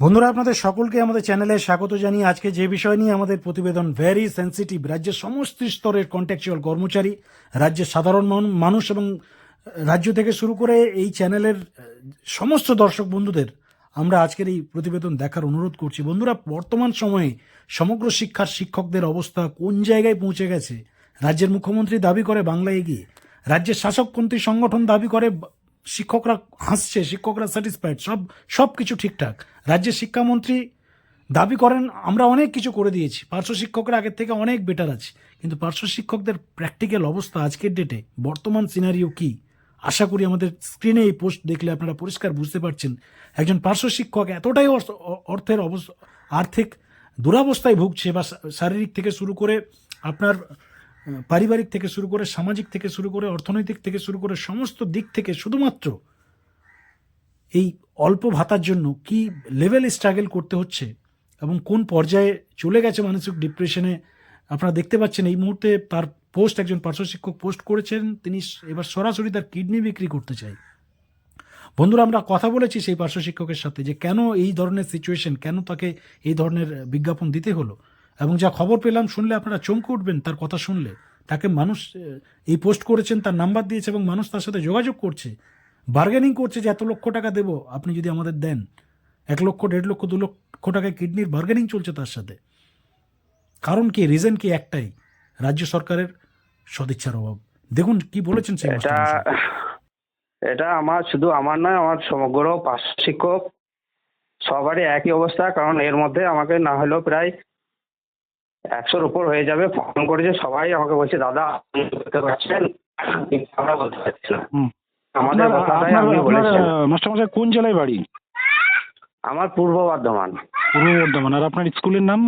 বন্ধুরা, আপনাদের সকলকে আমাদের চ্যানেলে স্বাগত জানিয়ে আজকে যে বিষয় নিয়ে আমাদের প্রতিবেদন ভেরি সেন্সিটিভ রাজ্যের সমস্ত স্তরের কন্ট্যাকচুয়াল কর্মচারী, রাজ্যের সাধারণ মানুষ এবং রাজ্য থেকে শুরু করে এই চ্যানেলের সমস্ত দর্শক বন্ধুদের আমরা আজকের এই প্রতিবেদন দেখার অনুরোধ করছি। বন্ধুরা, বর্তমান সময়ে সমগ্র শিক্ষার শিক্ষকদের অবস্থা কোন জায়গায় পৌঁছে গেছে? রাজ্যের মুখ্যমন্ত্রী দাবি করে বাংলা এগিয়ে। রাজ্যের শাসকপন্থী সংগঠন দাবি করে শিক্ষকরা হাসছে, শিক্ষকরা স্যাটিসফাইড সব সব কিছু ঠিকঠাক। রাজ্যের শিক্ষামন্ত্রী দাবি করেন, আমরা অনেক কিছু করে দিয়েছি, পার্শ্ব শিক্ষকরা আগের থেকে অনেক বেটার আছে। কিন্তু পার্শ্ব শিক্ষকদের প্র্যাকটিক্যাল অবস্থা আজকের ডেটে বর্তমান সিনারিও কি? আশা করি আমাদের স্ক্রিনে এই পোস্ট দেখলে আপনারা পরিষ্কার বুঝতে পারছেন, একজন পার্শ্ব শিক্ষক এতটাই অর্থ- অর্থের অবস্থা, আর্থিক দুরাবস্থায় ভুগছে বা শারীরিক থেকে শুরু করে আপনার পারিবারিক থেকে শুরু করে সামাজিক থেকে শুরু করে অর্থনৈতিক থেকে শুরু করে সমস্ত দিক থেকে শুধুমাত্র এই অল্প ভাতার জন্য কি লেভেল স্ট্রাগল করতে হচ্ছে এবং কোন পর্যায়ে চলে গেছে মানসিক ডিপ্রেশনে আপনারা দেখতে পাচ্ছেন এই মুহূর্তে তার পোস্ট একজন পার্শ্ব শিক্ষক পোস্ট করেছেন। তিনি এবার সরাসরি তার কিডনি বিক্রি করতে চাই। বন্ধুরা, আমরা কথা বলেছি সেই পার্শ্ব শিক্ষকের সাথে যে কেন এই ধরনের সিচুয়েশন কেন তাকে এই ধরনের বিজ্ঞাপন দিতে হলো? এবং যা খবর পেলাম শুনলে আপনারা চমকে উঠবেন তার কথা শুনলে। তাকে মানুষ এই পোস্ট করেছেন তার নাম্বার দিয়েছে এবং মানুষ তার সাথে যোগাযোগ করছে। বার্গেনিং করছে যে এত লক্ষ টাকা দেবো আপনি যদি আমাদের দেন। এক লক্ষ দেড় লক্ষ দু লক্ষ টাকায় কিডনির বার্গেনিং চলছে তার সাথে। কারণ কি রিজন কি একটাই? রাজ্য সরকারের সদিচ্ছার অভাব। দেখুন কি বলেছেন সেই এটা আমার শুধু আমার নয় আমার সমগ্র পার্শ্ব শিক্ষক সবারই একই অবস্থা কারণ এর মধ্যে আমাকে না হলেও প্রায় একশোর উপর হয়ে যাবে। ফোন করেছে সবাই আমাকে বলছে দাদা আপনি করতে পারছেন? কিন্তু আমরা বলতে পারছি না। আমাদের কথাটাই আপনি বলেছেন মাস্টারমশাই কোন জেলায় বাড়ি? আমার পূর্ব বর্ধমান। পূর্ব বর্ধমান। আর আপনার স্কুলের নাম?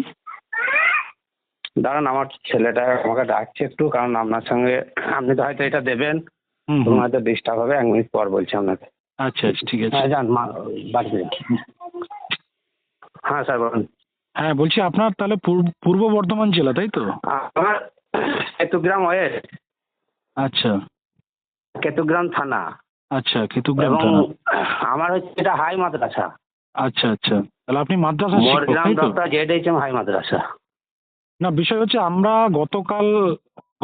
দাঁড়ান আমার ছেলেটা আমাকে ডাকছে একটু কারণ আপনার সঙ্গে আপনি তো হয়তো এটা দেবেন। হয়তো ডিস্টার্ব হবে এক মিনিট পর বলছি আপনাকে। আচ্ছা আচ্ছা ঠিক আছে। হ্যাঁ যান বাড়িতে হ্যাঁ স্যার বলুন। হ্যাঁ বলছি আপনার তাহলে পূর্ব- পূর্ব বর্ধমান জেলা তাই তো? আমার কেতুগ্রাম ওয়েস্ট আচ্ছা। কেতুগ্রাম থানা। আচ্ছা কেতুগ্রাম এবং থানা। আমার হচ্ছে এটা হাই মাদ্রাসা। আচ্ছা আচ্ছা। তাহলে আপনি মাদ্রাসা মোর শিক্ষক তাই তো? Doctor Z H M High Madrasa. না বিষয় হচ্ছে আমরা গতকাল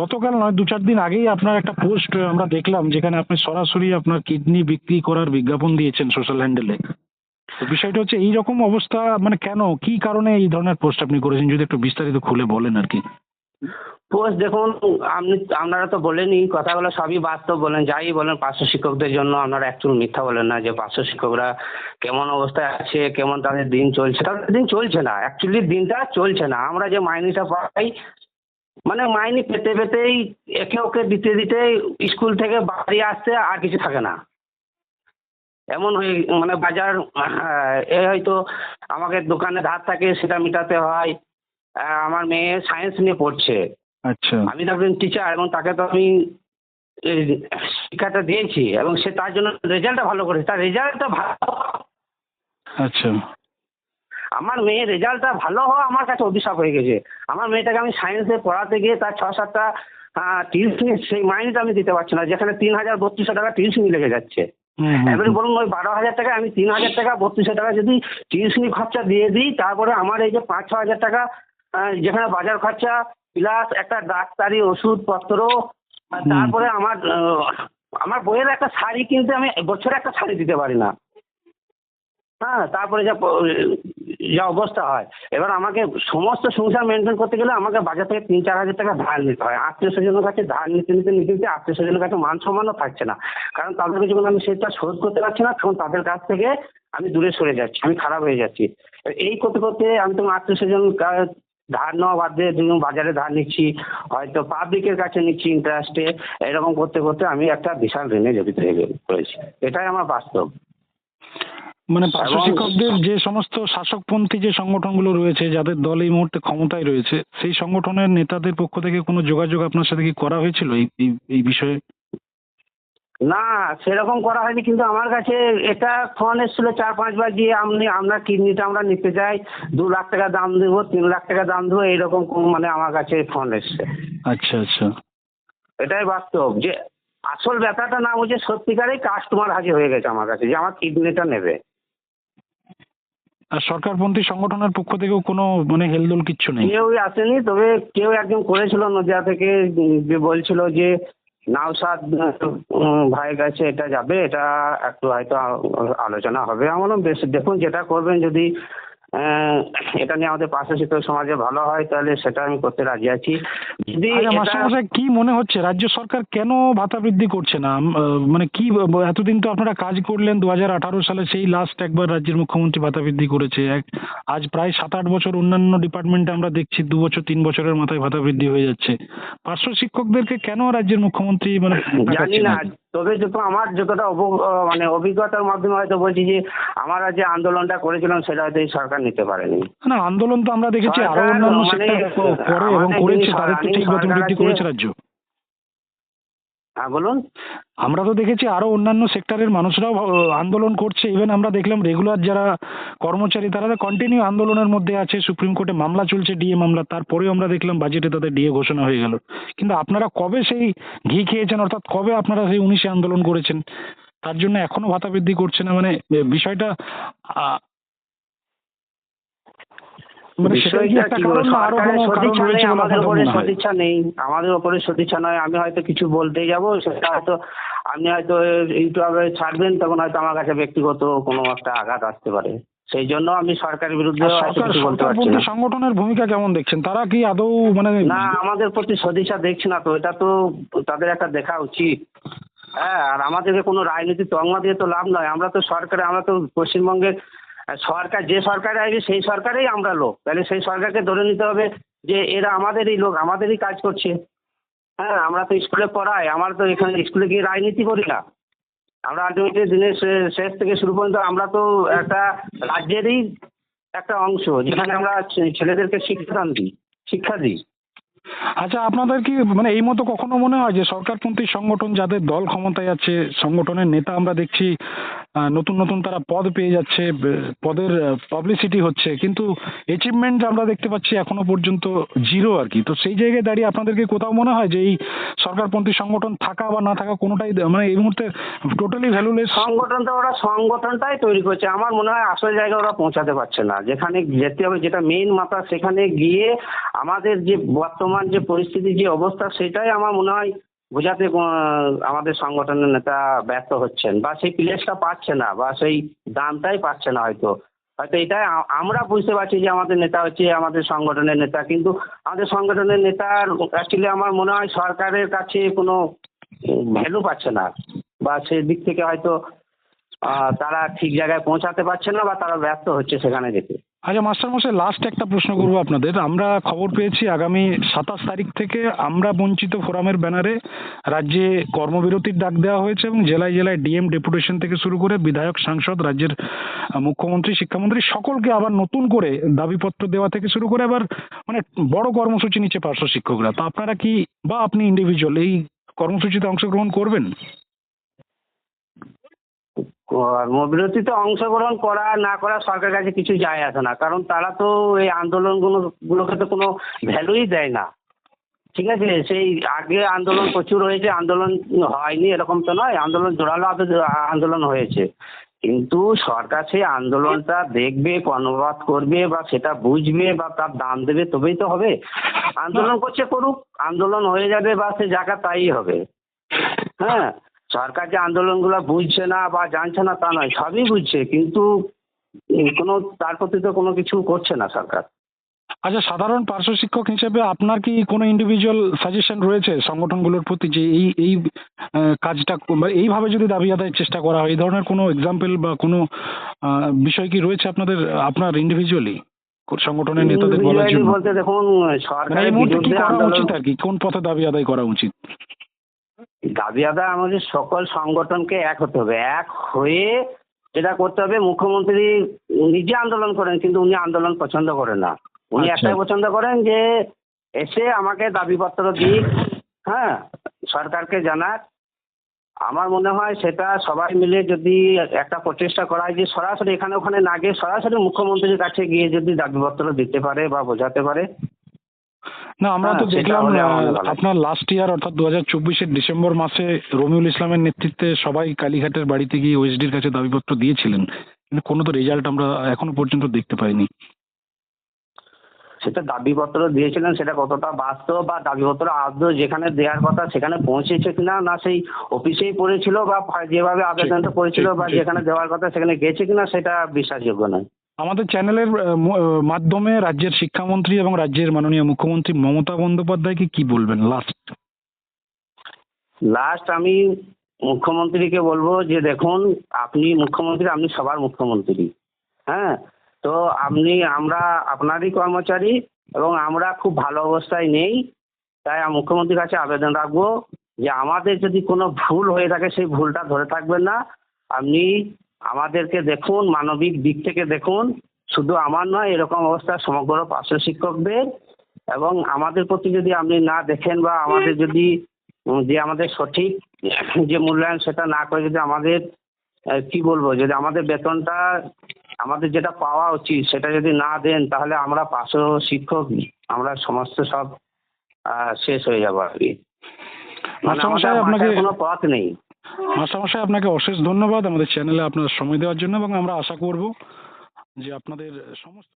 গতকাল নয় দু চার দিন আগেই আপনার একটা পোস্ট আমরা দেখলাম যেখানে আপনি সরাসরি আপনার কিডনি বিক্রি করার বিজ্ঞাপন দিয়েছেন সোশ্যাল হ্যান্ডেলে। বিষয়টা হচ্ছে এই রকম অবস্থা মানে কেন? কি কারণে এই ধরনের পোস্ট আপনি করেছেন? যদি একটু বিস্তারিত খুলে বলেন আর কি। পোস্ট দেখুন, আপনি, আপনারা তো বলেনই, কথাগুলো সবই বাস্তব বলেন, যাই বলেন, পার্শ্ব শিক্ষকদের জন্য আপনারা একটু মিথ্যা বলেন না যে পার্শ্ব শিক্ষকরা কেমন অবস্থায় আছে, কেমন তাদের দিন চলছে। তাদের দিন চলছে না অ্যাকচুয়ালি দিনটা চলছে না। আমরা যে মাইনেটা পাই মানে মাইনে পেতে পেতেই একে ওকে দিতে দিতে স্কুল থেকে বাড়ি আসতে আর কিছু থাকে না। এমন হয়ে মানে বাজার এ হয়তো আমাকে দোকানে ধার থাকে সেটা মেটাতে হয়। আমার মেয়ে সায়েন্স নিয়ে পড়ছে। আচ্ছা। আমি তো একজন টিচার এবং তাকে তো আমি শিক্ষাটা দিয়েছি এবং সে তার জন্য রেজাল্টটা ভালো করেছে। তার রেজাল্টটা ভালো আচ্ছা। আমার মেয়ের রেজাল্টটা ভালো হওয়া আমার কাছে অভিশাপ হয়ে গেছে। আমার মেয়েটাকে আমি সায়েন্সে পড়াতে গিয়ে তার ছ সাতটা টিউশনি সেই মাইনেটা আমি দিতে পারছি না যেখানে তিন হাজার বত্রিশশো টাকা টিউশনি লেগে যাচ্ছে। এবারে বরং বলুন ওই বারো হাজার টাকা আমি তিন হাজার টাকা বত্রিশশো টাকা যদি টিউশনি খরচা দিয়ে দিই তারপরে আমার এই যে পাঁচ ছ হাজার টাকা যেখানে বাজার খরচা প্লাস একটা ডাক্তারি ওষুধপত্র তারপরে আমার আমার বইয়ের একটা শাড়ি কিনতে আমি বছরে একটা শাড়ি দিতে পারি না। হ্যাঁ তারপরে যা যা অবস্থা হয়। এবার আমাকে সমস্ত সংসার মেনটেন করতে গেলে আমাকে বাজার থেকে তিন, চার হাজার টাকা ধার নিতে হয়। আত্মীয় স্বজনের কাছে ধার নিতে নিতে নিতে নিতে আত্মীয় স্বজনের কাছে মান সম্মানও থাকছে না। কারণ তাদেরকে যখন আমি সেটা শোধ করতে পারছি না, তখন তাদের কাছ থেকে আমি দূরে সরে যাচ্ছি, আমি খারাপ হয়ে যাচ্ছি। এই করতে করতে আমি তোমার আত্মীয় স্বজন ধার নেওয়া বাদ দিয়ে ধরুন বাজারে ধার নিচ্ছি, হয়তো পাবলিকের কাছে নিচ্ছি ইন্টারেস্টে এরকম করতে করতে আমি একটা বিশাল ঋণে জড়িত হয়ে পড়েছি। এটাই আমার বাস্তব। মানে পার্শ্ব শিক্ষকদের যে সমস্ত শাসকপন্থী যে সংগঠনগুলো রয়েছে যাদের দল এই মুহূর্তে ক্ষমতায় রয়েছে সেই সংগঠনের নেতাদের পক্ষ থেকে কোনো যোগাযোগ আপনার সাথে কি করা হয়েছিল এই এই- বিষয়ে? না সেরকম করা হয়নি কিন্তু আমার কাছে এটা ফোন এসেছিল চার পাঁচবার যে আপনি আমরা কিডনিটা আমরা নিতে চাই দু লাখ টাকা দাম দেবো তিন লাখ টাকা দাম দেবো এইরকম কোন- মানে আমার কাছে ফোন এসছে। আচ্ছা আচ্ছা। এটাই বাস্তব যে আসল ব্যাপারটা না বুঝে সত্যিকারেই কাস্টমার হাজির হয়ে গেছে আমার কাছে যে আমার কিডনিটা নেবে। আর সরকারপন্থী সংগঠনের পক্ষ থেকেও কোনো মানে হেলদোল কিচ্ছু নেই? কেউ আসেনি, তবে কেউ একজন করেছিল নদিয়া থেকে, যে বলছিল যে নাওসাদ ভাই গেছে কাছে এটা যাবে, এটা একটু হয়তো আলোচনা হবে আমার বেশ, দেখুন যেটা করবেন, যদি এটা নিয়ে আমাদের পাশে শিক্ষক সমাজে ভালো হয় তাহলে সেটা আমি করতে রাজি আছি। যদি আচ্ছা কি মনে হচ্ছে? রাজ্য সরকার কেন ভাতা বৃদ্ধি করছে না? মানে কি এতদিন তো আপনারা কাজ করলেন দু হাজার আঠারো সালে সেই লাস্ট একবার রাজ্যের মুখ্যমন্ত্রী ভাতা বৃদ্ধি করেছে। এক আজ প্রায় সাত আট বছর অন্যান্য ডিপার্টমেন্টে আমরা দেখছি দু বছর তিন বছরের মাথায় ভাতা বৃদ্ধি হয়ে যাচ্ছে। পার্শ্ব শিক্ষকদেরকে কেন রাজ্যের মুখ্যমন্ত্রী মানে জানি না? তবে যত আমার যতটা মানে অভিজ্ঞতার মাধ্যমে হয়তো বলছি যে আমরা যে আন্দোলনটা করেছিলাম সেটা হয়তো এই সরকার নিতে পারেনি। না আন্দোলন তো আমরা দেখেছি আরও অন্যান্য মানে সেক্টর করে এবং করেছে তাদের তো ঠিক বেতন বৃদ্ধি করেছে রাজ্য। হ্যাঁ বলুন। আমরা তো দেখেছি আরও অন্যান্য সেক্টরের মানুষরাও আন্দোলন করছে। ইভেন আমরা দেখলাম রেগুলার যারা কর্মচারী, তারা কন্টিনিউ আন্দোলনের মধ্যে আছে। সুপ্রিম কোর্টে মামলা চলছে ডিএ মামলা। তারপরেও আমরা দেখলাম বাজেটে তাদের ডিএ ঘোষণা হয়ে গেল। কিন্তু আপনারা কবে সেই ঘি খেয়েছেন, অর্থাৎ কবে আপনারা সেই উনিশে আন্দোলন করেছেন? তার জন্য এখনও ভাতা বৃদ্ধি করছে না। মানে বিষয়টা আহ, মানে সেটা কি বিষয়টা একটা কি কারণ বলব, না আরও সরকারের কোনো কারণ সদিচ্ছা রয়েছে নেই, বলে আমাদের উপরে সদিচ্ছা নেই আমাদের উপরে সদিচ্ছা নয় আমি হয়তো কিছু বলতে যাব সেটা হয়তো আপনি হয়তো ইউটিউবে ছাড়বেন তখন হয়তো আমার কাছে ব্যক্তিগত কোনো একটা আঘাত আসতে পারে। সেই জন্য আমি সরকারের বিরুদ্ধে বলতে পারছি না। সংগঠনের ভূমিকা কেমন দেখছেন? তারা কি আদৌ মানে না আমাদের প্রতি সদিচ্ছা দেখছে না তো এটা তো তাদের একটা দেখা উচিত। হ্যাঁ আর আমাদেরকে কোনো রাজনীতি তকমা দিয়ে তো লাভ নয় আমরা তো সরকারে আমরা তো পশ্চিমবঙ্গের আহ, সরকার যে সরকারে আসবে সেই সরকারেই আমরা লোক। তাহলে সেই সরকারকে ধরে নিতে হবে যে এরা আমাদেরই লোক আমাদেরই কাজ করছে। হ্যাঁ আমরা তো স্কুলে পড়াই আমরা তো এখানে স্কুলে গিয়ে রাজনীতি করি না। আমরা আলটিমেটলি দিনের শেষ থেকে শুরু পর্যন্ত আমরা তো একটা রাজ্যেরই একটা অংশ যেখানে আমরা ছেলেদেরকে শিক্ষাদান দিই শিক্ষা দিই। আচ্ছা আপনাদের কি মানে এই মতো কখনো মনে হয় যে সরকারপন্থী সংগঠন যাদের দল ক্ষমতায় আছে সংগঠনের নেতা আমরা দেখছি নতুন নতুন তারা পদ পেয়ে যাচ্ছে পদের পাবলিসিটি হচ্ছে, কিন্তু অ্যাচিভমেন্ট আমরা দেখতে পাচ্ছি এখনও পর্যন্ত জিরো আর কি। তো সেই জায়গায় দাঁড়িয়ে আপনাদেরকে কোথাও মনে হয় যে এই সরকারপন্থী সংগঠন থাকা বা না থাকা কোনোটাই মানে এই মুহূর্তে টোটালি ভ্যালুলেস সংগঠনটা ওরা, সংগঠনটাই তৈরি করছে। আমার মনে হয় আসল জায়গায় ওরা পৌঁছাতে পারছে না। যেখানে যেতে হবে, যেটা মেইন মাথা, সেখানে গিয়ে আমাদের যে বর্তমান যে পরিস্থিতি, যে অবস্থা, সেটাই আমার মনে হয় বোঝাতে আমাদের সংগঠনের নেতা ব্যর্থ হচ্ছেন বা সেই প্লেসটা পাচ্ছে না বা সেই দামটাই পাচ্ছে না হয়তো। হয়তো এটাই আমরা বুঝতে পারছি যে আমাদের নেতা হচ্ছে আমাদের সংগঠনের নেতা, কিন্তু আমাদের সংগঠনের নেতার অ্যাকচুয়ালি আমার মনে হয় সরকারের কাছে কোনো ভ্যালু পাচ্ছে না বা সেই দিক থেকে হয়তো তারা ঠিক জায়গায় পৌঁছাতে পারছে না বা তারা ব্যর্থ হচ্ছে সেখানে যেতে। আচ্ছা মাস্টারমশাই লাস্ট একটা প্রশ্ন করব আপনাদের। আমরা খবর পেয়েছি আগামী সাতাশ তারিখ থেকে আমরা বঞ্চিত ফোরামের ব্যানারে রাজ্যে কর্মবিরতির ডাক দেওয়া হয়েছে এবং জেলায় জেলায় ডিএম ডেপুটেশন থেকে শুরু করে বিধায়ক, সাংসদ, রাজ্যের মুখ্যমন্ত্রী, শিক্ষামন্ত্রী সকলকে আবার নতুন করে দাবিপত্র দেওয়া থেকে শুরু করে আবার মানে বড় কর্মসূচি নিচ্ছে পার্শ্ব শিক্ষকরা। তো আপনারা কি বা আপনি ইন্ডিভিজুয়াল এই কর্মসূচিতে অংশগ্রহণ করবেন? কর্মবিরতিতে অংশগ্রহণ করা, না করা সরকারের কাছে কিছু যায় আসে না। কারণ তারা তো এই আন্দোলনগুলো গুলোকে তো কোনো ভ্যালুই দেয় না। ঠিক আছে? সেই আগে আন্দোলন প্রচুর হয়েছে, আন্দোলন হয়নি, এরকম তো নয়। আন্দোলন জোরালো আন্দোলন হয়েছে। কিন্তু সরকার সেই আন্দোলনটা দেখবে, কর্ণপাত করবে বা সেটা বুঝবে বা তার দাম দেবে, তবেই তো হবে। আন্দোলন করছে করুক, আন্দোলন হয়ে যাবে বা সে জায়গা তাই হবে। হ্যাঁ? সরকার যে আন্দোলনগুলো বুঝছে না বা জানছে না তা নয় সবই বুঝছে কিন্তু কোনো তার প্রতি তো কোনো কিছু করছে না সরকার। আচ্ছা সাধারণ পার্শ্ব শিক্ষক হিসেবে আপনার কি কোনো ইন্ডিভিজুয়াল সাজেশন রয়েছে সংগঠনগুলোর প্রতি যে এই এই কাজটা এইভাবে যদি দাবি আদায়ের চেষ্টা করা হয় এই ধরনের কোনো এক্সাম্পল বা কোনো বিষয় কি রয়েছে আপনাদের আপনার ইন্ডিভিজুয়ালি সংগঠনের নেতাদের বলার জন্য? বলতে দেখুন মানে সরকারের কি বিরুদ্ধে করা আন্দোলন উচিত আর কি? কোন পথে দাবি আদায় করা উচিত? দাবি আদায় আমাদের সকল সংগঠনকে এক হতে হবে। এক হয়ে যেটা করতে হবে মুখ্যমন্ত্রী নিজে আন্দোলন করেন কিন্তু উনি আন্দোলন পছন্দ করেন না। উনি আচ্ছা। একটাই পছন্দ করেন যে এসে আমাকে দাবিপত্র দিক হ্যাঁ সরকারকে জানাক। আমার মনে হয় সেটা সবাই মিলে যদি একটা প্রচেষ্টা করা হয় যে সরাসরি এখানে ওখানে না গিয়ে সরাসরি মুখ্যমন্ত্রীর কাছে গিয়ে যদি দাবিপত্র দিতে পারে বা বোঝাতে পারে না আমরা হ্যাঁ, তো দেখলাম। আপনার লাস্ট ইয়ার অর্থাৎ দু হাজার চব্বিশের ডিসেম্বর মাসে রমিউল ইসলামের নেতৃত্বে সবাই কালীঘাটের বাড়িতে গিয়ে ওএসডির কাছে দাবিপত্র দিয়েছিলেন। কিন্তু কোনো তো রেজাল্ট আমরা এখনও পর্যন্ত দেখতে পাইনি। সেটা দাবিপত্র দিয়েছিলেন সেটা কতটা বাস্তব বা দাবিপত্র আদৌ যেখানে দেওয়ার কথা সেখানে পৌঁছেছে কিনা না সেই অফিসেই পড়েছিল বা যেভাবে আবেদনটা করেছিল বা যেখানে দেওয়ার কথা সেখানে গেছে কিনা সেটা বিশ্বাসযোগ্য নয়। আমাদের চ্যানেলের মাধ্যমে রাজ্যের শিক্ষামন্ত্রী এবং রাজ্যের মাননীয় মুখ্যমন্ত্রী মমতা বন্দ্যোপাধ্যায়কে কি বলবেন লাস্ট লাস্ট আমি মুখ্যমন্ত্রীকে বলব যে দেখুন, আপনি মুখ্যমন্ত্রী আপনি সবার মুখ্যমন্ত্রী। হ্যাঁ? তো আপনি, আমরা আপনারই কর্মচারী এবং আমরা খুব ভালো অবস্থায় নেই, তাই আমি মুখ্যমন্ত্রীর কাছে আবেদন রাখব যে আমাদের যদি কোনো ভুল হয়ে থাকে, সেই ভুলটা ধরে থাকবেন না। আপনি আমাদেরকে দেখুন মানবিক দিক থেকে দেখুন। শুধু আমার নয় এরকম অবস্থা সমগ্র পার্শ্ব শিক্ষকদের। এবং আমাদের প্রতি যদি আপনি না দেখেন বা আমাদের যদি যে আমাদের সঠিক যে মূল্যায়ন সেটা না করে যদি আমাদের কি বলব যদি আমাদের বেতনটা আমাদের যেটা পাওয়া উচিত সেটা যদি না দেন তাহলে আমরা পার্শ্ব শিক্ষক আমরা সমস্ত সব শেষ হয়ে যাব আর কি। মানে আমাদের কোনো পথ নেই। মাস্টারমশাই, আপনাকে অশেষ ধন্যবাদ আমাদের চ্যানেলে আপনার সময় দেওয়ার জন্য এবং আমরা আশা করব যে আপনাদের সমস্ত